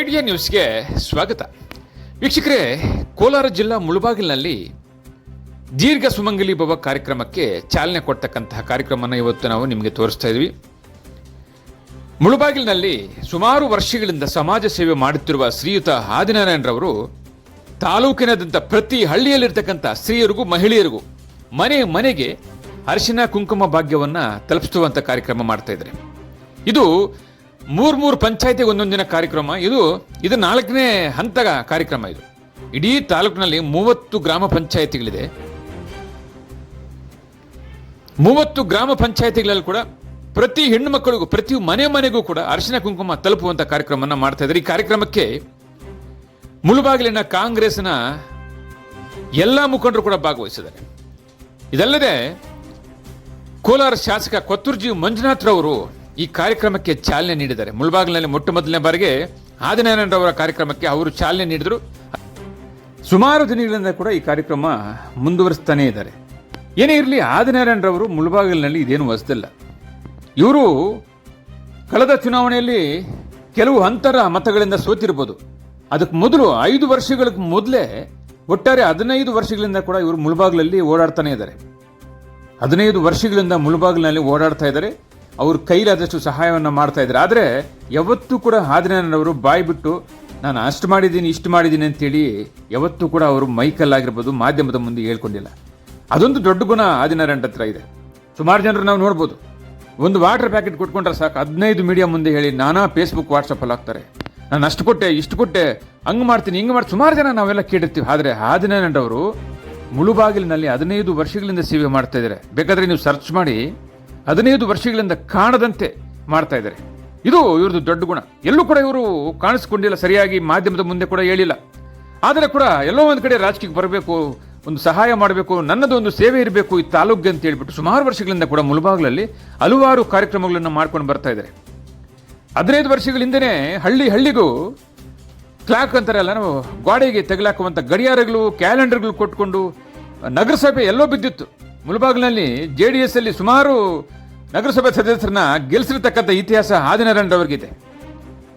Idea ನ್ಯೂಸ್ಗೆ ಸ್ವಾಗತ. ವೀಕ್ಷಕರೇ, ಕೋಲಾರ ಜಿಲ್ಲಾ ಮುಳುಬಾಗಿಲಿನಲ್ಲಿ ದೀರ್ಘ ಸುಮಂಗಲಿ ಭವ ಕಾರ್ಯಕ್ರಮಕ್ಕೆ ಚಾಲನೆ ಕೊಡ್ತಕ್ಕಂತಹ ಕಾರ್ಯಕ್ರಮನ ಇವತ್ತು ನಾವು ನಿಮಗೆ ತೋರಿಸ್ತಾ ಇದ್ವಿ. ಮುಳುಬಾಗಿಲಿನಲ್ಲಿ ಸುಮಾರು ವರ್ಷಗಳಿಂದ ಸಮಾಜ ಸೇವೆ ಮಾಡುತ್ತಿರುವ ಶ್ರೀಯುತ ಆದಿನಾರಾಯಣರವರು ತಾಲೂಕಿನಾದ್ಯಂತ ಪ್ರತಿ ಹಳ್ಳಿಯಲ್ಲಿರ್ತಕ್ಕಂಥ ಸ್ತ್ರೀಯರಿಗೂ ಮಹಿಳೆಯರಿಗೂ ಮನೆ ಮನೆಗೆ ಅರಿಶಿನ, ಕುಂಕುಮ ಭಾಗ್ಯವನ್ನ ತಲುಪಿಸುವಂಥ ಕಾರ್ಯಕ್ರಮ ಮಾಡ್ತಾ ಇದ್ದಾರೆ. ಇದು ಮೂರ್ ಮೂರು ಪಂಚಾಯತಿಗೆ ಒಂದೊಂದಿನ ಕಾರ್ಯಕ್ರಮ. ಇದು ಇದು ನಾಲ್ಕನೇ ಹಂತದ ಕಾರ್ಯಕ್ರಮ ಇದು. ಇಡೀ ತಾಲೂಕಿನಲ್ಲಿ ಮೂವತ್ತು ಗ್ರಾಮ ಪಂಚಾಯತಿಗಳಿದೆ. ಮೂವತ್ತು ಗ್ರಾಮ ಪಂಚಾಯತಿಗಳಲ್ಲಿ ಕೂಡ ಪ್ರತಿ ಹೆಣ್ಣು ಮಕ್ಕಳಿಗೂ, ಪ್ರತಿ ಮನೆ ಮನೆಗೂ ಕೂಡ ಅರಿಶಿನ ಕುಂಕುಮ ತಲುಪುವಂತ ಕಾರ್ಯಕ್ರಮವನ್ನು ಮಾಡ್ತಾ ಇದ್ದಾರೆ. ಈ ಕಾರ್ಯಕ್ರಮಕ್ಕೆ ಮುಳುಬಾಗಿಲಿನ ಕಾಂಗ್ರೆಸ್ನ ಎಲ್ಲ ಮುಖಂಡರು ಕೂಡ ಭಾಗವಹಿಸಿದ್ದಾರೆ. ಇದಲ್ಲದೆ ಕೋಲಾರ ಶಾಸಕ ಕೊತ್ತೂರ್ಜಿ ಮಂಜುನಾಥ್ ರವರು ಈ ಕಾರ್ಯಕ್ರಮಕ್ಕೆ ಚಾಲನೆ ನೀಡಿದ್ದಾರೆ. ಮುಳಬಾಗಿಲಿನಲ್ಲಿ ಮೊಟ್ಟ ಮೊದಲನೇ ಬಾರಿಗೆ ಆದಿನಾರಾಯಣರವರ ಕಾರ್ಯಕ್ರಮಕ್ಕೆ ಅವರು ಚಾಲನೆ ನೀಡಿದರು. ಸುಮಾರು ದಿನಗಳಿಂದ ಕೂಡ ಈ ಕಾರ್ಯಕ್ರಮ ಮುಂದುವರಿಸ್ತಾನೇ ಇದ್ದಾರೆ. ಏನೇ ಇರಲಿ ಆದಿನಾರಾಯಣರವರು ಮುಳಬಾಗಿಲಿನಲ್ಲಿ ಇದೇನು ಹೊಸದಿಲ್ಲ. ಇವರು ಕಳೆದ ಚುನಾವಣೆಯಲ್ಲಿ ಕೆಲವು ಅಂತರ ಮತಗಳಿಂದ ಸೋತಿರ್ಬೋದು. ಅದಕ್ಕೆ ಮೊದಲು ಐದು ವರ್ಷಗಳ ಮೊದಲೇ ಒಟ್ಟಾರೆ ಹದಿನೈದು ವರ್ಷಗಳಿಂದ ಕೂಡ ಇವರು ಮುಳಬಾಗಿಲಲ್ಲಿ ಓಡಾಡ್ತಾನೆ ಇದ್ದಾರೆ. ಹದಿನೈದು ವರ್ಷಗಳಿಂದ ಮುಳುಬಾಗಿಲಿನಲ್ಲಿ ಓಡಾಡ್ತಾ ಇದ್ದಾರೆ. ಅವ್ರ ಕೈಲಾದಷ್ಟು ಸಹಾಯವನ್ನು ಮಾಡ್ತಾ ಇದ್ದಾರೆ ಆದರೆ ಯಾವತ್ತೂ ಕೂಡ ಹಾದಿನವರು ಬಾಯಿ ಬಿಟ್ಟು, ನಾನು ಅಷ್ಟು ಮಾಡಿದ್ದೀನಿ, ಇಷ್ಟು ಮಾಡಿದ್ದೀನಿ ಅಂತೇಳಿ ಯಾವತ್ತೂ ಕೂಡ ಅವರು ಮೈಕಲ್ಲಾಗಿರ್ಬೋದು ಮಾಧ್ಯಮದ ಮುಂದೆ ಹೇಳ್ಕೊಂಡಿಲ್ಲ. ಅದೊಂದು ದೊಡ್ಡ ಗುಣ ಆದಿನಾರಾಯಣ ಹತ್ರ ಇದೆ. ಸುಮಾರು ಜನರು ನಾವು ನೋಡ್ಬೋದು. ಒಂದು ವಾಟರ್ ಪ್ಯಾಕೆಟ್ ಕೊಟ್ಕೊಂಡ್ರೆ ಸಾಕು. ಹದಿನೈದು ಮೀಡಿಯಾ ಮುಂದೆ ಹೇಳಿ ನಾನಾ ಫೇಸ್ಬುಕ್ ವಾಟ್ಸಪ್ಪಲ್ಲಿ ಹಾಕ್ತಾರೆ. ನಾನು ಅಷ್ಟು ಕೊಟ್ಟೆ, ಇಷ್ಟು ಕೊಟ್ಟೆ, ಹಂಗೆ ಮಾಡ್ತೀನಿ, ಹಿಂಗೆ ಮಾಡಿ ಸುಮಾರು ಜನ ನಾವೆಲ್ಲ ಕೇಳಿರ್ತೀವಿ. ಆದರೆ ಆದಿನಾರಾಯಣರವರು ಮುಳುಬಾಗಿಲಿನಲ್ಲಿ ಹದಿನೈದು ವರ್ಷಗಳಿಂದ ಸೇವೆ ಮಾಡ್ತಾ ಇದ್ದಾರೆ. ಬೇಕಾದರೆ ನೀವು ಸರ್ಚ್ ಮಾಡಿ ಹದಿನೈದು ವರ್ಷಗಳಿಂದ ಕಾಣದಂತೆ ಮಾಡ್ತಾ ಇದ್ದಾರೆ. ಇದು ಇವ್ರದ್ದು ದೊಡ್ಡ ಗುಣ. ಎಲ್ಲೂ ಕೂಡ ಇವರು ಕಾಣಿಸ್ಕೊಂಡಿಲ್ಲ, ಸರಿಯಾಗಿ ಮಾಧ್ಯಮದ ಮುಂದೆ ಕೂಡ ಹೇಳಿಲ್ಲ. ಆದರೆ ಕೂಡ ಎಲ್ಲೋ ಒಂದು ಕಡೆ ರಾಜಕೀಯಕ್ಕೆ ಬರಬೇಕು, ಒಂದು ಸಹಾಯ ಮಾಡಬೇಕು, ನನ್ನದು ಒಂದು ಸೇವೆ ಇರಬೇಕು ಈ ತಾಲೂಕಿಗೆ ಅಂತ ಹೇಳಿಬಿಟ್ಟು ಸುಮಾರು ವರ್ಷಗಳಿಂದ ಕೂಡ ಮುಳುಬಾಗಿಲಲ್ಲಿ ಹಲವಾರು ಕಾರ್ಯಕ್ರಮಗಳನ್ನು ಮಾಡ್ಕೊಂಡು ಬರ್ತಾ ಇದ್ದಾರೆ. ಹದಿನೈದು ವರ್ಷಗಳಿಂದನೇ ಹಳ್ಳಿ ಹಳ್ಳಿಗೂ ಕ್ಲಾಕ್ ಅಂತಾರಲ್ಲ ನಾವು ಗೋಡೆಗೆ ತೆಗಲಾಕುವಂಥ ಗಡಿಯಾರಗಳು, ಕ್ಯಾಲೆಂಡರ್ಗಳು ಕೊಟ್ಕೊಂಡು ನಗರಸಭೆ ಎಲ್ಲೋ ಬಿದ್ದಿತ್ತು. ಮುಳಬಾಗಿಲಿನಲ್ಲಿ ಜೆ ಡಿ ಎಸ್ ಅಲ್ಲಿ ಸುಮಾರು ನಗರಸಭೆ ಸದಸ್ಯರನ್ನ ಗೆಲ್ಲಿಸಿರ್ತಕ್ಕಂಥ ಇತಿಹಾಸ ಆದಿನಾರಾಯಣರವ್ರಿಗಿದೆ.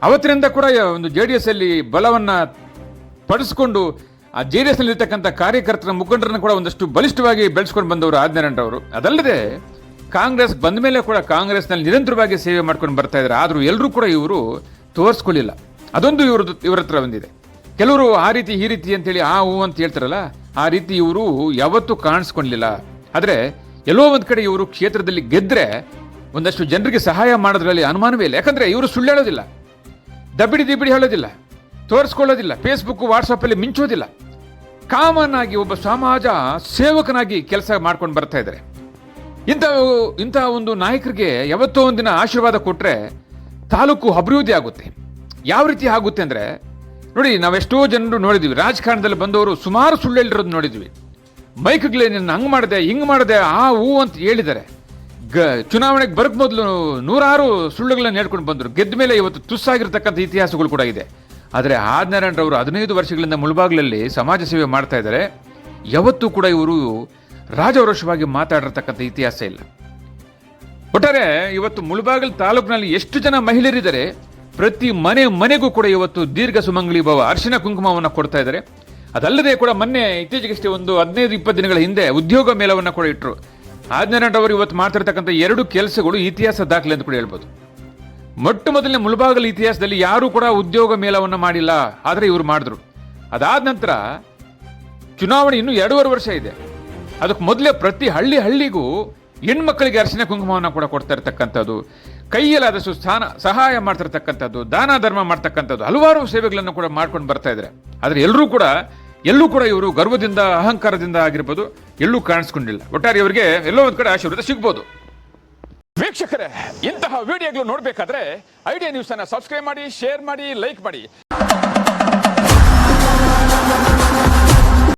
ಅವತ್ತಿನಿಂದ ಕೂಡ ಒಂದು ಜೆ ಡಿ ಎಸ್ ಅಲ್ಲಿ ಬಲವನ್ನ ಪಡಿಸ್ಕೊಂಡು ಆ ಜೆ ಡಿ ಎಸ್ ನಲ್ಲಿರ್ತಕ್ಕಂಥ ಕಾರ್ಯಕರ್ತರ ಮುಖಂಡರನ್ನು ಕೂಡ ಒಂದಷ್ಟು ಬಲಿಷ್ಠವಾಗಿ ಬೆಳೆಸ್ಕೊಂಡು ಬಂದವರು ಆದಿನಾರಾಯಣರವರು. ಅದಲ್ಲದೆ ಕಾಂಗ್ರೆಸ್ ಬಂದ ಮೇಲೆ ಕೂಡ ಕಾಂಗ್ರೆಸ್ನಲ್ಲಿ ನಿರಂತರವಾಗಿ ಸೇವೆ ಮಾಡ್ಕೊಂಡು ಬರ್ತಾ ಇದ್ದಾರೆ. ಆದರೂ ಎಲ್ಲರೂ ಕೂಡ ಇವರು ತೋರಿಸ್ಕೊಳ್ಳಿಲ್ಲ ಅದೊಂದು ಇವ್ರದ್ದು, ಇವ್ರ ಹತ್ರ ಬಂದಿದೆ ಕೆಲವರು ಆ ರೀತಿ, ಈ ರೀತಿ ಅಂತೇಳಿ ಆ ಹೂ ಅಂತ ಹೇಳ್ತಾರಲ್ಲ, ಆ ರೀತಿ ಇವರು ಯಾವತ್ತೂ ಕಾಣಿಸ್ಕೊಂಡಿಲ್ಲ. ಆದರೆ ಎಲ್ಲೋ ಒಂದು ಕಡೆ ಇವರು ಕ್ಷೇತ್ರದಲ್ಲಿ ಗೆದ್ದರೆ ಒಂದಷ್ಟು ಜನರಿಗೆ ಸಹಾಯ ಮಾಡೋದ್ರಲ್ಲಿ ಅನುಮಾನವೇ ಇಲ್ಲ. ಯಾಕಂದರೆ ಇವರು ಸುಳ್ಳು ಹೇಳೋದಿಲ್ಲ. ದಬ್ಬಿಡಿ ದಿಬ್ಬಿಡಿ ಹೇಳೋದಿಲ್ಲ. ತೋರಿಸ್ಕೊಳ್ಳೋದಿಲ್ಲ. ಫೇಸ್ಬುಕ್ ವಾಟ್ಸಪ್ಪಲ್ಲಿ ಮಿಂಚೋದಿಲ್ಲ. ಕಾಮನ್ ಆಗಿ ಒಬ್ಬ ಸಮಾಜ ಸೇವಕನಾಗಿ ಕೆಲಸ ಮಾಡ್ಕೊಂಡು ಬರ್ತಾ ಇದ್ದಾರೆ. ಇಂಥ ಇಂಥ ಒಂದು ನಾಯಕರಿಗೆ ಯಾವತ್ತೋ ಒಂದಿನ ಆಶೀರ್ವಾದ ಕೊಟ್ಟರೆ ತಾಲೂಕು ಅಭಿವೃದ್ಧಿ ಆಗುತ್ತೆ. ಯಾವ ರೀತಿ ಆಗುತ್ತೆ ಅಂದರೆ, ನೋಡಿ, ನಾವೆಷ್ಟೋ ಜನರು ನೋಡಿದ್ವಿ. ರಾಜಕಾರಣದಲ್ಲಿ ಬಂದವರು ಸುಮಾರು ಸುಳ್ಳು ಹೇಳಿರೋದು ನೋಡಿದ್ವಿ. ಮೈಕ್ಗಳೇ ನಿನ್ನ ಹಂಗೆ ಮಾಡಿದೆ, ಹಿಂಗೆ ಮಾಡಿದೆ, ಆ ಹೂ ಅಂತ ಹೇಳಿದ್ದಾರೆ ಗ, ಚುನಾವಣೆಗೆ ಬರಕ್ ಮೊದಲು ನೂರಾರು ಸುಳ್ಳುಗಳನ್ನ ಹೇಳ್ಕೊಂಡು ಬಂದರು. ಗೆದ್ದ ಮೇಲೆ ಇವತ್ತು ತುಸ್ಸಾಗಿರ್ತಕ್ಕಂಥ ಇತಿಹಾಸಗಳು ಕೂಡ ಇದೆ. ಆದರೆ ಆದ್ನಾರಾಯಣರವರು ಹದಿನೈದು ವರ್ಷಗಳಿಂದ ಮುಳುಬಾಗ್ಲಲ್ಲಿ ಸಮಾಜ ಸೇವೆ ಮಾಡ್ತಾ ಇದ್ದಾರೆ. ಯಾವತ್ತೂ ಕೂಡ ಇವರು ರಾಜವರುಷವಾಗಿ ಮಾತಾಡಿರ್ತಕ್ಕಂಥ ಇತಿಹಾಸ ಇಲ್ಲ. ಒಟ್ಟಾರೆ ಇವತ್ತು ಮುಳುಬಾಗಿಲು ತಾಲೂಕಿನಲ್ಲಿ ಎಷ್ಟು ಜನ ಮಹಿಳೆಯರಿದ್ದಾರೆ, ಪ್ರತಿ ಮನೆ ಮನೆಗೂ ಕೂಡ ಇವತ್ತು ದೀರ್ಘ ಸುಮಂಗಲಿ ಭವ ಅರ್ಶಿನ ಕುಂಕುಮವನ್ನು ಕೊಡ್ತಾ ಇದ್ದಾರೆ. ಅದಲ್ಲದೆ ಕೂಡ ಮೊನ್ನೆ ಇತ್ತೀಚೆಗಷ್ಟೇ ಒಂದು ಹದಿನೈದು, ಇಪ್ಪತ್ತು ದಿನಗಳ ಹಿಂದೆ ಉದ್ಯೋಗ ಮೇಳವನ್ನು ಕೂಡ ಇಟ್ಟರು ಆದಿನಾರಾಯಣರವರು ಇವತ್ತು ಮಾಡ್ತಿರ್ತಕ್ಕಂಥ ಎರಡು ಕೆಲಸಗಳು ಇತಿಹಾಸ ದಾಖಲೆ ಅಂತ ಕೂಡ ಹೇಳ್ಬೋದು. ಮೊಟ್ಟ ಮೊದಲನೇ ಮುಳುಬಾಗಲ ಇತಿಹಾಸದಲ್ಲಿ ಯಾರೂ ಕೂಡ ಉದ್ಯೋಗ ಮೇಳವನ್ನು ಮಾಡಿಲ್ಲ, ಆದರೆ ಇವರು ಮಾಡಿದ್ರು. ಅದಾದ ನಂತರ ಚುನಾವಣೆ ಇನ್ನೂ ಎರಡೂವರೆ ವರ್ಷ ಇದೆ. ಅದಕ್ಕೆ ಮೊದಲೇ ಪ್ರತಿ ಹಳ್ಳಿ ಹಳ್ಳಿಗೂ ಹೆಣ್ಮಕ್ಕಳಿಗೆ ಅರಿಶಿನ ಕುಂಕುಮವನ್ನು ಕೂಡ ಕೊಡ್ತಾ ಇರ್ತಕ್ಕಂಥದ್ದು, ಕೈಯಲ್ಲಾದಷ್ಟು ಸ್ಥಾನ, ಸಹಾಯ ಮಾಡ್ತಿರ್ತಕ್ಕಂಥದ್ದು ದಾನ ಧರ್ಮ ಮಾಡ್ತಕ್ಕಂಥದ್ದು, ಹಲವಾರು ಸೇವೆಗಳನ್ನು ಕೂಡ ಮಾಡ್ಕೊಂಡು ಬರ್ತಾ ಇದ್ದಾರೆ. ಆದರೆ ಎಲ್ಲರೂ ಕೂಡ ಎಲ್ಲೂ ಕೂಡ ಇವರು ಗರ್ವದಿಂದ, ಅಹಂಕಾರದಿಂದ ಆಗಿರ್ಬೋದು ಎಲ್ಲೂ ಕಾಣಿಸ್ಕೊಂಡಿಲ್ಲ. ಒಟ್ಟಾರೆ ಇವರಿಗೆ ಎಲ್ಲೋ ಒಂದ್ ಕಡೆ ಆಶೀರ್ವಾದ ಸಿಗ್ಬೋದು. ವೀಕ್ಷಕರೇ, ಇಂತಹ ವಿಡಿಯೋಗಳು ನೋಡಬೇಕಾದ್ರೆ ಐಡಿಯಾ ನ್ಯೂಸ್ ಅನ್ನ ಸಬ್ಸ್ಕ್ರೈಬ್ ಮಾಡಿ ಶೇರ್ ಮಾಡಿ ಲೈಕ್ ಮಾಡಿ.